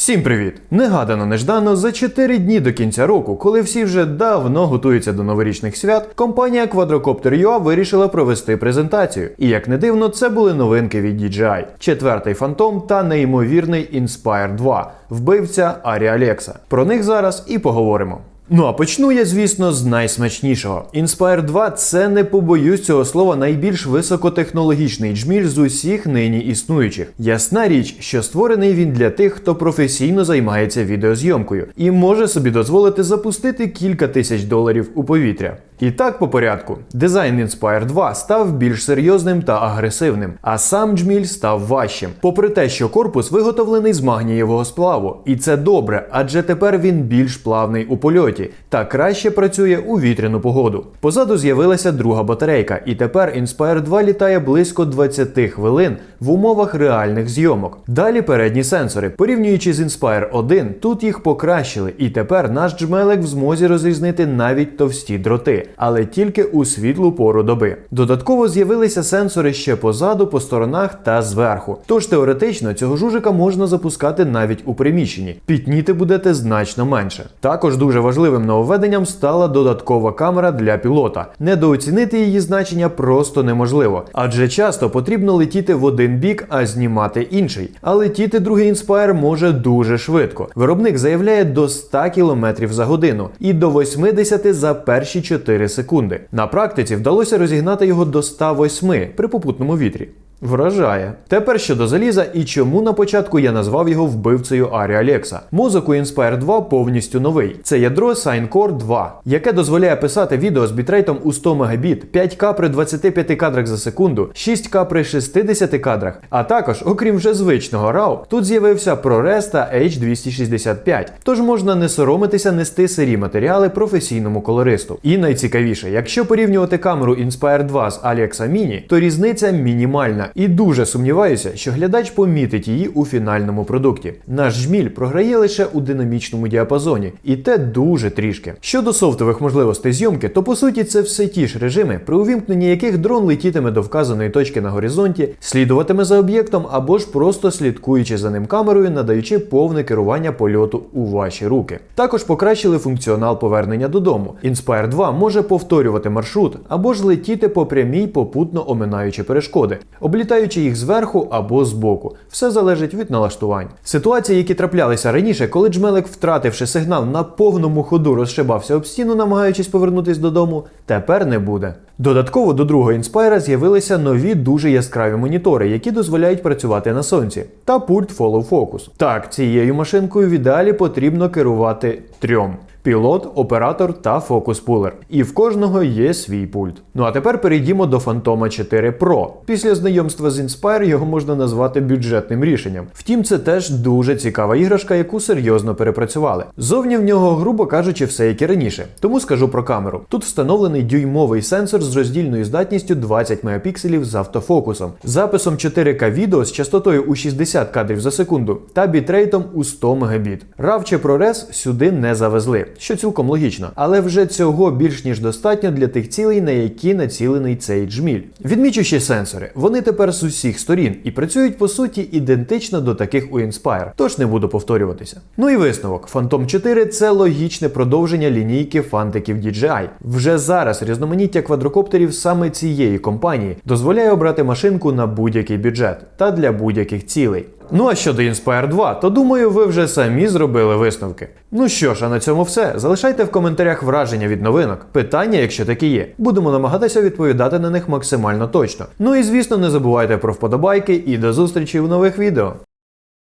Всім привіт! Негадано неждано за 4 дні до кінця року, коли всі вже давно готуються до новорічних свят, компанія Quadrocopter UA вирішила провести презентацію. І як не дивно, це були новинки від DJI. четвертий фантом та неймовірний Inspire 2, вбивця Арі Алекса. Про них зараз і поговоримо. Ну а почну я, звісно, з найсмачнішого. Inspire 2 це не побоюсь цього слова найбільш високотехнологічний джміль з усіх нині існуючих. Ясна річ, що створений він для тих, хто професійно займається відеозйомкою і може собі дозволити запустити кілька тисяч доларів у повітря. І так по порядку. Дизайн Inspire 2 став більш серйозним та агресивним, а сам джміль став важчим. Попри те, що корпус виготовлений з магнієвого сплаву, і це добре, адже тепер він більш плавний у польоті та краще працює у вітряну погоду. Позаду з'явилася друга батарейка, і тепер Inspire 2 літає близько 20 хвилин в умовах реальних зйомок. Далі передні сенсори. Порівнюючи з Inspire 1, тут їх покращили, і тепер наш джмелик в змозі розрізнити навіть товсті дроти, але тільки у світлу пору доби. Додатково з'явилися сенсори ще позаду, по сторонах та зверху. Тож теоретично цього жужика можна запускати навіть у приміщенні. Пітніти будете значно менше. Також дуже важливим нововведенням стала додаткова камера для пілота. Недооцінити її значення просто неможливо, адже часто потрібно летіти в один бік, а знімати інший. А летіти другий Inspire може дуже швидко. Виробник заявляє до 100 км за годину і до 80 за перші 4 секунди. На практиці вдалося розігнати його до 108 при попутному вітрі. Вражає. Тепер щодо заліза і чому на початку я назвав його вбивцею Арі Алекса. Мозок у Inspire 2 повністю новий. Це ядро SignCore 2, яке дозволяє писати відео з бітрейтом у 100 Мбіт, 5К при 25 кадрах за секунду, 6К при 60 кадрах. А також, окрім вже звичного RAW, тут з'явився ProRes та H265. Тож можна не соромитися нести сирі матеріали професійному колористу. І найцікавіше, якщо порівнювати камеру Inspire 2 з Alexa Mini, то різниця мінімальна. І дуже сумніваюся, що глядач помітить її у фінальному продукті. Наш жміль програє лише у динамічному діапазоні, і те дуже трішки. Щодо софтових можливостей зйомки, то по суті це все ті ж режими, при увімкненні яких дрон летітиме до вказаної точки на горизонті, слідуватиме за об'єктом або ж просто слідкуючи за ним камерою, надаючи повне керування польоту у ваші руки. Також покращили функціонал повернення додому. Inspire 2 може повторювати маршрут або ж летіти по прямій, попутно оминаючи перешкоди облітаючи їх зверху або збоку. Все залежить від налаштувань. Ситуації, які траплялися раніше, коли джмелик, втративши сигнал на повному ходу, розшибався об стіну, намагаючись повернутись додому, тепер не буде. Додатково до другого Inspire з'явилися нові дуже яскраві монітори, які дозволяють працювати на сонці, та пульт Follow Focus. Так, цією машинкою в ідеалі потрібно керувати трьом. Пілот, оператор та фокус-пулер. І в кожного є свій пульт. Ну а тепер перейдімо до Фантома 4 Pro. Після знайомства з Inspire його можна назвати бюджетним рішенням. Втім, це теж дуже цікава іграшка, яку серйозно перепрацювали. Зовні в нього, грубо кажучи, все як і раніше. Тому скажу про камеру. Тут встановлений дюймовий сенсор роздільною здатністю 20 мегапікселів з автофокусом, записом 4К відео з частотою у 60 кадрів за секунду та бітрейтом у 100 Мбіт. RAW чи ProRes сюди не завезли що цілком логічно, але вже цього більш ніж достатньо для тих цілей, на які націлений цей джміль. Відмічу ще сенсори. Вони тепер з усіх сторін і працюють по суті ідентично до таких у Inspire, тож не буду повторюватися. Ну і висновок: Phantom 4 це логічне продовження лінійки фантиків DJI. Вже зараз різноманіття квадрокоптерів саме цієї компанії дозволяє обрати машинку на будь-який бюджет та для будь-яких цілей. Ну а щодо Inspire 2, то думаю, ви вже самі зробили висновки. Ну що ж, а на цьому все. Залишайте в коментарях враження від новинок, питання, якщо такі є. Будемо намагатися відповідати на них максимально точно. Ну і звісно, не забувайте про вподобайки і до зустрічі в нових відео.